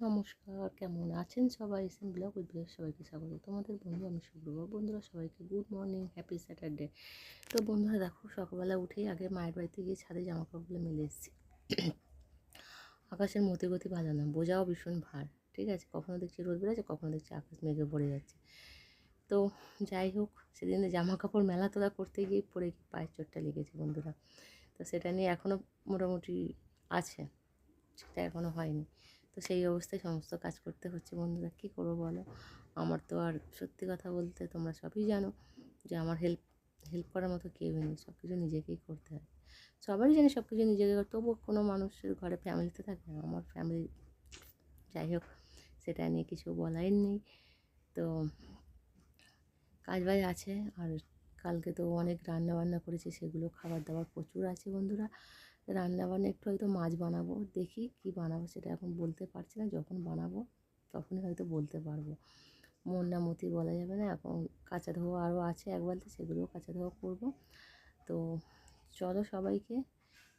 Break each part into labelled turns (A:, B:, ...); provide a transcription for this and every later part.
A: নমস্কার, কেমন আছেন সবাই? এসএম ব্লগ উদ্ভিদ সবাইকে স্বাগত। তোমাদের বন্ধু আমি শুভ্রবা বন্ধুরা সবাইকে গুড মর্নিং হ্যাপি স্যাটারডে তো বন্ধুরা দেখো, সকালবেলা উঠেই আগে মায়ের বাড়িতে গিয়ে ছাদে জামা কাপড়গুলো মেলে এসেছি। আকাশের মতি গতি ভালো না, বোঝাও ভীষণ ভার, ঠিক আছে? কখনো দেখছি রোদ বেরোচ্ছে কখনো দেখছি আকাশ মেঘে পড়ে যাচ্ছে। তো যাই হোক, সেদিন জামা কাপড় মেলা তোলা করতে গিয়ে পরে পায়ের চোটটা লেগেছে বন্ধুরা। তো সেটা নিয়ে এখনও মোটামুটি আছে, সেটা এখনও হয়নি। তো সেই অবস্থায় সমস্ত কাজ করতে হচ্ছে। বন্ধুরা, কী করব বলো? আমার তো আর সত্যি কথা বলতে তোমরা সবই জানো যে আমার হেল্প হেল্প করার মতো কেউ নেই। সব কিছু নিজেকেই করতে হয়। সবারই জানি সব কিছু নিজেকে তবুও কোনো মানুষের ঘরে ফ্যামিলিতে থাকে না। আমার ফ্যামিলি যাই হোক, সেটা নিয়ে কিছু বলাই নেই। তো কাজ বাজ আছে। আর কালকে তো অনেক রান্না বান্না করেছি, সেগুলো খাবার দাবার প্রচুর আছে বন্ধুরা। রান্না বান্না একটু হয়তো মাছ বানাবো, দেখি কি বানাবো সেটা এখন বলতে পারছি না, যখন বানাবো তখনই হয়তো বলতে পারব। মন না মতি বলা যাবে না, এখন কাঁচা ধোয়া আরও আছে এক বালতি, সেগুলোও কাঁচা ধোয়া করব। তো চলো সবাইকে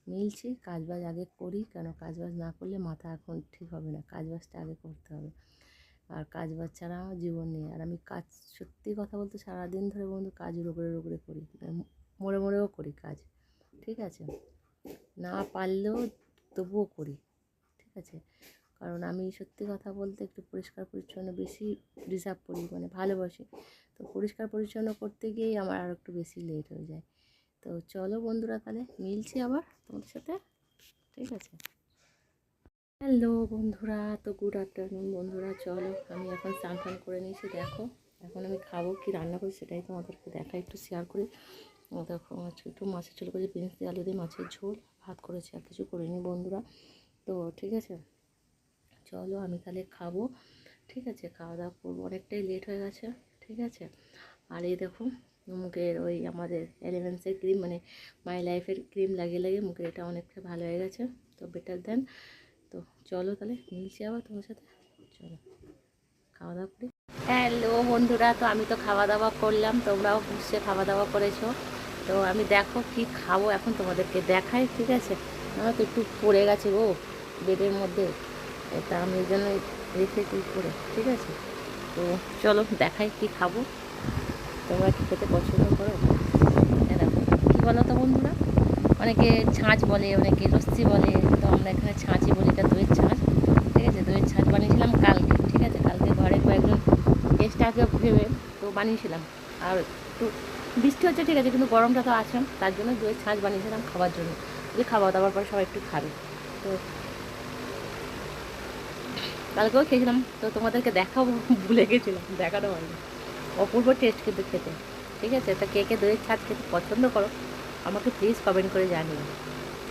A: মিলছি, কাজবাজ আগে করি, কেন কাজবাজ না করলে মাথা এখন ঠিক হবে না, কাজবাজটা আগে করতে হবে। আর কাজবাজ ছাড়া জীবন নেই, আর আমি কাজ, সত্যি কথা বলতে সারাদিন ধরে বন্ধু কাজ রোগড়ে রোগড়ে করি মরে মরেও করি কাজ, ঠিক আছে? না পারলেও তবুও করি, ঠিক আছে? কারণ আমি সত্যি কথা বলতে একটু পরিষ্কার পরিচ্ছন্ন বেশি ডিজার্ভ করি মানে ভালোবাসি। তো পরিষ্কার পরিচ্ছন্ন করতে গিয়েই আমার আর একটু বেশি লেট হয়ে যায়। তো চলো বন্ধুরা তাহলে মিলছি আবার তোমাদের সাথে, ঠিক আছে? হ্যালো বন্ধুরা, তো গুড আফটারনুন বন্ধুরা, চলো আমি এখন স্নান করে নিয়েছি, দেখো। এখন আমি খাব, কি রান্না করি সেটাই তোমাদেরকে দেখা একটু শেয়ার করি। দেখো একটু মাছের ঝোল করেছি, বিনস দিয়ে আলু দিয়ে মাছের ঝোল, ভাত করেছি, আর কিছু করিনি বন্ধুরা। তো ঠিক আছে, চলো আমি তাহলে খাব। ঠিক আছে, খাওয়া দাওয়া করব। অনেকটাই লেট হয়ে গেছে। ঠিক আছে, আর এই দেখো, মুখের ওই আমাদের এলিভেন্সের ক্রিম মানে মাই লাইফের ক্রিম লাগিয়ে লাগিয়ে মুখের এটা অনেকটা ভালো হয়ে গেছে। তো বেটার দেন তো চলো তাহলে, মিলছি আবার তোমার সাথে। চলো, খাওয়া দাওয়া করি। হ্যালো বন্ধুরা, তো আমি তো খাওয়া দাওয়া করলাম, তোমরাও নিশ্চয়ই খাওয়া দাওয়া করেছ। তো আমি দেখো কি খাব, এখন তোমাদেরকে দেখাই, ঠিক আছে? আমার তো একটু পড়ে গেছে গো, বেডের মধ্যে। এটা আমি এই জন্য রেখে দিই করে ঠিক আছে? তো চলো দেখাই কি খাব। তোমরা কি খেতে পছন্দ করো? কী বলো তো বন্ধুরা? অনেকে ছাঁচ বলে, অনেকে লস্যি বলে, তো আমরা এখানে ছাঁচই বলি, এটা দইয়ের ছাঁচ, ঠিক আছে? দইয়ের ছাঁচ বানিয়েছিলাম কালকে, ঠিক আছে? কালকে ঘরে কয়েকজন গেস্ট আগে ভেবে, তো বানিয়েছিলাম। আর একটু বৃষ্টি হচ্ছে, ঠিক আছে, কিন্তু গরমটা তো আছে। তার জন্য দইয়ের ছাঁচ বানিয়েছিলাম খাবার জন্য। যে খাওয়া দাওয়ার পরে সবাই একটু খাবে। তো কালকেও খেয়েছিলাম, তো তোমাদেরকে দেখাবো, ভুলে গেছিলাম, দেখানো হয়নি। অপূর্ব টেস্ট কিন্তু খেতে। ঠিক আছে, তা কে কে দইয়ের ছাঁচ খেতে পছন্দ করো, আমাকে প্লিজ কমেন্ট করে জানিও।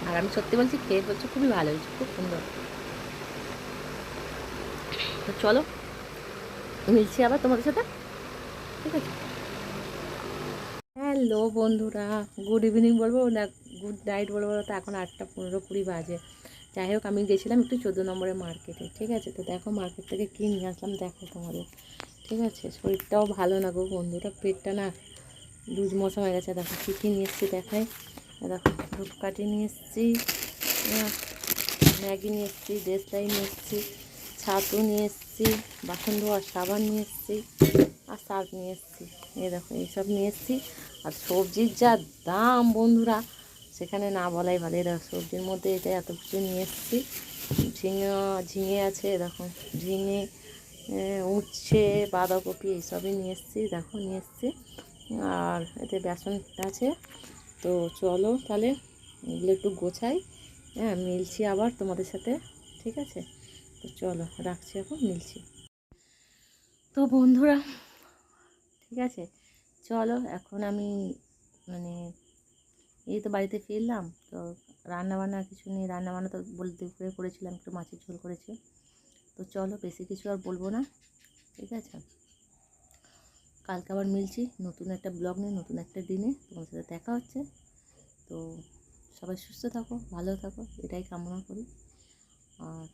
A: আর আমি সত্যি বলছি, খেয়ে বলছি খুবই ভালো হয়েছে, খুব সুন্দর। তো চলো, মিলছি আবার তোমাদের সাথে। ঠিক আছে। হ্যালো বন্ধুরা গুড ইভিনিং বলব, না গুড নাইট বলব, তো এখন আটটা পনেরো কুড়ি বাজে। যাই হোক, আমি গেছিলাম একটু চোদ্দ নম্বরের মার্কেটে ঠিক আছে? তো দেখো মার্কেট থেকে কী নিয়ে আসলাম, দেখো তোমাদের, ঠিক আছে? শরীরটাও ভালো না গো বন্ধুটা পেটটা না লুজ মশা হয়ে গেছে। দেখো কী কী নিয়ে এসেছি দেখাই। দেখো, ধূপকাঠি নিয়ে এসেছি ম্যাগি নিয়ে এসেছি, দেশলাই নিয়ে এসেছি, ছাতু নিয়ে এসেছি, বাসন ধোয়ার সাবান নিয়ে এসেছি। আর শাক নিয়ে এসেছি। এই দেখো, এইসব নিয়ে এসেছি। আর সবজির যা দাম বন্ধুরা, সেখানে না বলাই ভালো। দেখো সবজির মধ্যে এটা এত কিছু নিয়ে এসেছি। ঝিঙে ঝিঙে আছে দেখো, ঝিঙে উচ্ছে, বাঁধাকপি, এইসবই নিয়ে এসেছি। দেখো, নিয়ে এসেছি। আর এতে বেসন আছে। তো চলো তাহলে এগুলো একটু গোছাই। হ্যাঁ মিলছি আবার তোমাদের সাথে, ঠিক আছে? তো চলো, রাখছি এখন, মিলছি। তো বন্ধুরা ঠিক আছে? চলো, এখন আমি মানে এই তো বাড়িতে ফিরলাম, তো রান্নাবান্না কিছু নেই। রান্নাবান্না তো বলতে করে করেছিলাম, একটু মাছের ঝোল করেছি। তো চলো, বেশি কিছু আর বলব না, ঠিক আছে? কালকে আবার মিলছি, নতুন একটা ব্লগ নিয়ে, নতুন একটা দিনে। তোমার সাথে দেখা হচ্ছে। তো সবাই সুস্থ থাকো, ভালো থাকো, এটাই কামনা করি। আর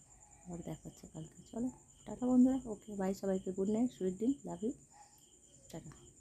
A: আবার দেখা হচ্ছে কালকে। চলো, টাটা বন্ধুরা, ওকে বাই সবাইকে গুড নাইট সুইট দিন লাভ ইউ টাটা